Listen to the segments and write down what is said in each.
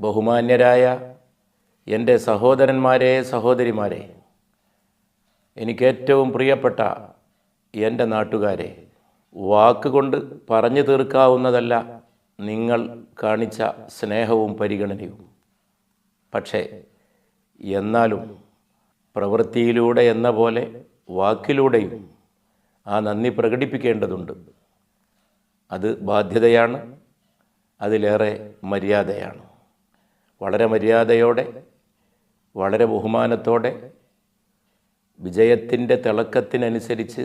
ബഹുമാന്യരായ എന്റെ സഹോദരന്മാരെ സഹോദരിമാരെ എനിക്കേറ്റവും പ്രിയപ്പെട്ട എന്റെ നാട്ടുകാരെ വാക്കുകൊണ്ട് പറഞ്ഞു തീർക്കാവുന്നതല്ല നിങ്ങൾ കാണിച്ച സ്നേഹവും പരിഗണനയും. പക്ഷേ എന്നാലും പ്രവൃത്തിയിലൂടെ എന്ന പോലെ വാക്കിലൂടെയും ആ നന്ദി പ്രകടിപ്പിക്കേണ്ടതുണ്ട്. അത് ബാധ്യതയാണ് അതിലേറെ മര്യാദയാണ്. വളരെ മര്യാദയോടെ വളരെ ബഹുമാനത്തോടെ വിജയത്തിന്റെ തിളക്കത്തിനനുസരിച്ച്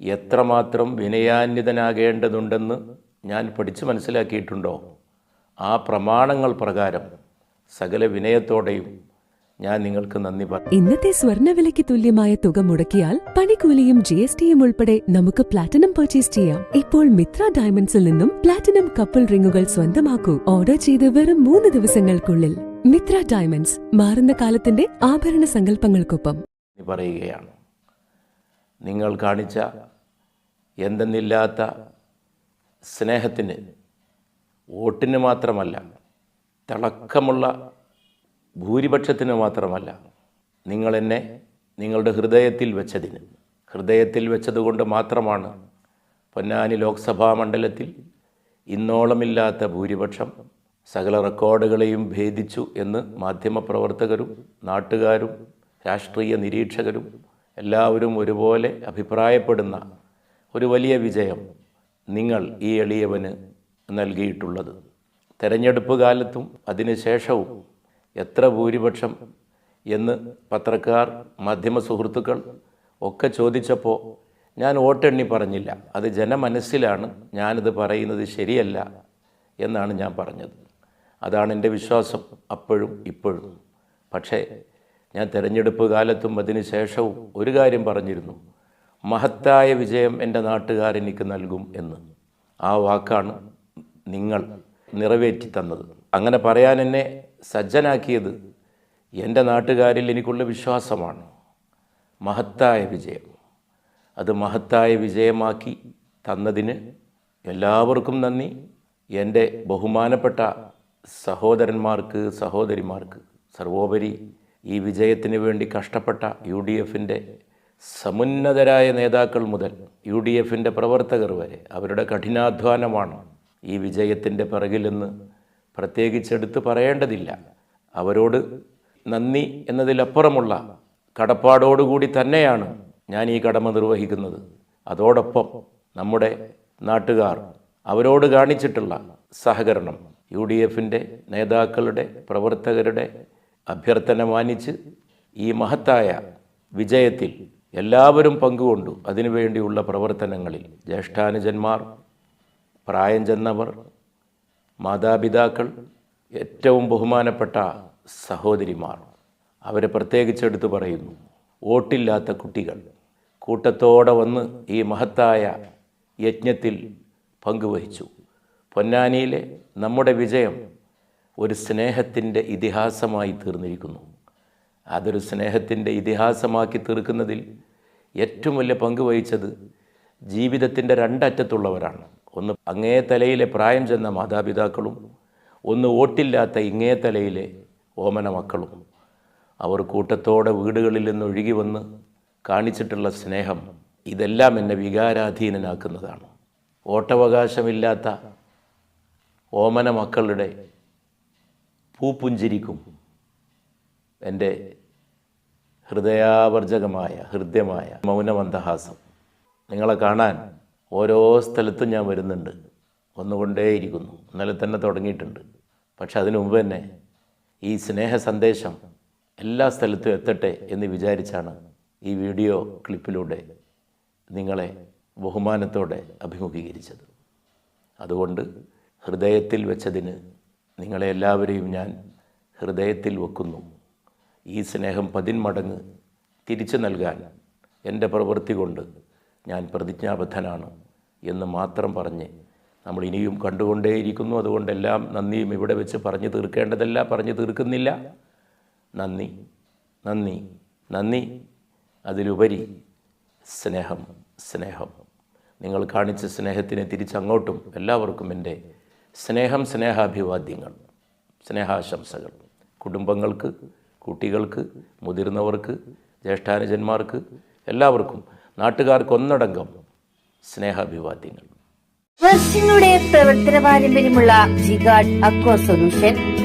എത്രമാത്രം വിനയാന്വിതനാകേണ്ടതുണ്ടെന്ന് ഞാൻ പഠിച്ചു മനസ്സിലാക്കിയിട്ടുണ്ടോ? ആ പ്രമാണങ്ങൾ പ്രകാരം സകല വിനയത്തോടെയും ഞാൻ നിങ്ങൾക്ക് നന്ദി പറ ഇന്നത്തെ സ്വർണവിലയ്ക്ക് തുല്യമായ തുക മുടക്കിയാൽ പണിക്കൂലിയും ജി എസ് ടിയും ഉൾപ്പെടെ നമുക്ക് പ്ലാറ്റിനം പർച്ചേസ് ചെയ്യാം. ഇപ്പോൾ മിത്ര ഡയമണ്ട്സിൽ നിന്നും പ്ലാറ്റിനം കപ്പിൾ റിങ്ങുകൾ സ്വന്തമാക്കൂ. ഓർഡർ ചെയ്ത് വെറും മൂന്ന് ദിവസങ്ങൾക്കുള്ളിൽ. മിത്ര ഡയമണ്ട്സ് മാറുന്ന കാലത്തിന്റെ ആഭരണ സങ്കല്പങ്ങൾക്കൊപ്പം. പറയുകയാണ്. നിങ്ങൾ കാണിച്ച എന്തെന്നില്ലാത്ത സ്നേഹത്തിന് വോട്ടിന് മാത്രമല്ല തിളക്കമുള്ള ഭൂരിപക്ഷത്തിന് മാത്രമല്ല നിങ്ങളെന്നെ നിങ്ങളുടെ ഹൃദയത്തിൽ വെച്ചതിന് ഹൃദയത്തിൽ വെച്ചതുകൊണ്ട് മാത്രമാണ് പൊന്നാനി ലോക്സഭാ മണ്ഡലത്തിൽ ഇന്നോളമില്ലാത്ത ഭൂരിപക്ഷം സകല റെക്കോർഡുകളെയും ഭേദിച്ചു എന്ന് മാധ്യമപ്രവർത്തകരും നാട്ടുകാരും രാഷ്ട്രീയ നിരീക്ഷകരും എല്ലാവരും ഒരുപോലെ അഭിപ്രായപ്പെടുന്ന ഒരു വലിയ വിജയം നിങ്ങൾ ഈ എളിയവന് നൽകിയിട്ടുള്ളത്. തെരഞ്ഞെടുപ്പ് കാലത്തും അതിനുശേഷവും എത്ര ഭൂരിപക്ഷം എന്ന് പത്രക്കാർ മാധ്യമ സുഹൃത്തുക്കൾ ഒക്കെ ചോദിച്ചപ്പോൾ ഞാൻ വോട്ടെണ്ണി പറഞ്ഞില്ല. അത് ജനമനസ്സിലാണ് ഞാനിത് പറയുന്നത് ശരിയല്ല എന്നാണ് ഞാൻ പറഞ്ഞത്. അതാണ് എന്റെ വിശ്വാസം അപ്പോഴും ഇപ്പോഴും. പക്ഷേ ഞാൻ തിരഞ്ഞെടുപ്പ് കാലത്തും അതിന് ശേഷവും ഒരു കാര്യം പറഞ്ഞിരുന്നു. മഹത്തായ വിജയം എന്റെ നാട്ടുകാർ എനിക്ക് നൽകും എന്ന്. ആ വാക്കാണ് നിങ്ങൾ നിറവേറ്റി തന്നത്. അങ്ങനെ പറയാൻ എന്നെ സജ്ജനാക്കിയത് എന്റെ നാട്ടുകാരിൽ എനിക്കുള്ള വിശ്വാസമാണ്. മഹത്തായ വിജയം. അത് മഹത്തായ വിജയമാക്കി തന്നതിന് എല്ലാവർക്കും നന്ദി. എന്റെ ബഹുമാനപ്പെട്ട സഹോദരന്മാർക്ക് സഹോദരിമാർക്ക് സർവോപരി ഈ വിജയത്തിന് വേണ്ടി കഷ്ടപ്പെട്ട യു ഡി എഫിന്റെ സമുന്നതരായ നേതാക്കൾ മുതൽ യു ഡി എഫിന്റെ പ്രവർത്തകർ വരെ അവരുടെ കഠിനാധ്വാനമാണ് ഈ വിജയത്തിന്റെ പിറകിലെന്ന് പ്രത്യേകിച്ചെടുത്ത് പറയേണ്ടതില്ല. അവരോട് നന്ദി എന്നതിലപ്പുറമുള്ള കടപ്പാടോടുകൂടി തന്നെയാണ് ഞാൻ ഈ കടമ നിർവഹിക്കുന്നത്. അതോടൊപ്പം നമ്മുടെ നാട്ടുകാർ അവരോട് കാണിച്ചിട്ടുള്ള സഹകരണം യു ഡി എഫിന്റെ നേതാക്കളുടെ പ്രവർത്തകരുടെ അഭ്യർത്ഥന മാനിച്ച് ഈ മഹത്തായ വിജയത്തിൽ എല്ലാവരും പങ്കുകൊണ്ടു. അതിനുവേണ്ടിയുള്ള പ്രവർത്തനങ്ങളിൽ ജ്യേഷ്ഠാനുജന്മാർ പ്രായം ചെന്നവർ മാതാപിതാക്കൾ ഏറ്റവും ബഹുമാനപ്പെട്ട സഹോദരിമാർ. അവരെ പ്രത്യേകിച്ച് എടുത്തു പറയുന്നു. വോട്ടില്ലാത്ത കുട്ടികൾ കൂട്ടത്തോടെ വന്ന് ഈ മഹത്തായ യജ്ഞത്തിൽ പങ്കുവഹിച്ചു. പൊന്നാനിയിലെ നമ്മുടെ വിജയം ഒരു സ്നേഹത്തിന്റെ ഇതിഹാസമായി തീർന്നിരിക്കുന്നു. അതൊരു സ്നേഹത്തിന്റെ ഇതിഹാസമാക്കി തീർക്കുന്നതിൽ ഏറ്റവും വലിയ പങ്ക് വഹിച്ചത് ജീവിതത്തിന്റെ രണ്ടറ്റത്തുള്ളവരാണ്. ഒന്ന് അങ്ങേ തലയിലെ പ്രായം ചെന്ന മാതാപിതാക്കളും ഒന്ന് ഓട്ടില്ലാത്ത ഇങ്ങേ തലയിലെ ഓമന മക്കളും. അവർ കൂട്ടത്തോടെ വീടുകളിൽ നിന്ന് ഒഴുകി വന്ന് കാണിച്ചിട്ടുള്ള സ്നേഹം ഇതെല്ലാം എന്നെ വികാരാധീനനാക്കുന്നതാണ്. ഓട്ടവകാശമില്ലാത്ത ഓമന മക്കളുടെ പൂപ്പുഞ്ചിരിക്കും എന്റെ ഹൃദയാവർജകമായ ഹൃദ്യമായ മൗനമന്ദഹാസം. നിങ്ങളെ കാണാൻ ഓരോ സ്ഥലത്തും ഞാൻ വരുന്നുണ്ട്. വന്നുകൊണ്ടേയിരിക്കുന്നു. ഇന്നലെ തന്നെ തുടങ്ങിയിട്ടുണ്ട്. പക്ഷെ അതിനു മുമ്പ് തന്നെ ഈ സ്നേഹ സന്ദേശം എല്ലാ സ്ഥലത്തും എത്തട്ടെ എന്ന് വിചാരിച്ചാണ് ഈ വീഡിയോ ക്ലിപ്പിലൂടെ നിങ്ങളെ ബഹുമാനത്തോടെ അഭിമുഖീകരിച്ചത്. അതുകൊണ്ട് ഹൃദയത്തിൽ വെച്ചതിന് നിങ്ങളെ എല്ലാവരെയും ഞാൻ ഹൃദയത്തിൽ വെക്കുന്നു. ഈ സ്നേഹം പതിന്മടങ്ങ് തിരിച്ചു നൽകാൻ എന്റെ പ്രവൃത്തി കൊണ്ട് ഞാൻ പ്രതിജ്ഞാബദ്ധനാണ് എന്ന് മാത്രം പറഞ്ഞ് നമ്മൾ ഇനിയും കണ്ടുകൊണ്ടേയിരിക്കുന്നു. അതുകൊണ്ടെല്ലാം നന്ദിയും ഇവിടെ വെച്ച് പറഞ്ഞു തീർക്കേണ്ടതല്ല പറഞ്ഞു തീർക്കുന്നില്ല. നന്ദി നന്ദി നന്ദി. അതിലുപരി സ്നേഹം സ്നേഹം. നിങ്ങൾ കാണിച്ച സ്നേഹത്തിന് തിരിച്ചങ്ങോട്ടും എല്ലാവർക്കും എന്റെ സ്നേഹം സ്നേഹാഭിവാദ്യങ്ങൾ സ്നേഹാശംസകൾ. കുടുംബങ്ങൾക്ക് കുട്ടികൾക്ക് മുതിർന്നവർക്ക് ജ്യേഷ്ഠാനുജന്മാർക്ക് എല്ലാവർക്കും നാട്ടുകാർക്ക് ഒന്നടങ്കം സ്നേഹാഭിവാദ്യങ്ങൾ. വർഷങ്ങളുടെ പ്രവർത്തന പാരമ്പര്യമുള്ള Jigad aqua solution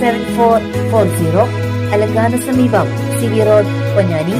seven four four zero അലങ്കാന സമീപം സി വി റോഡ് പൊന്നാനി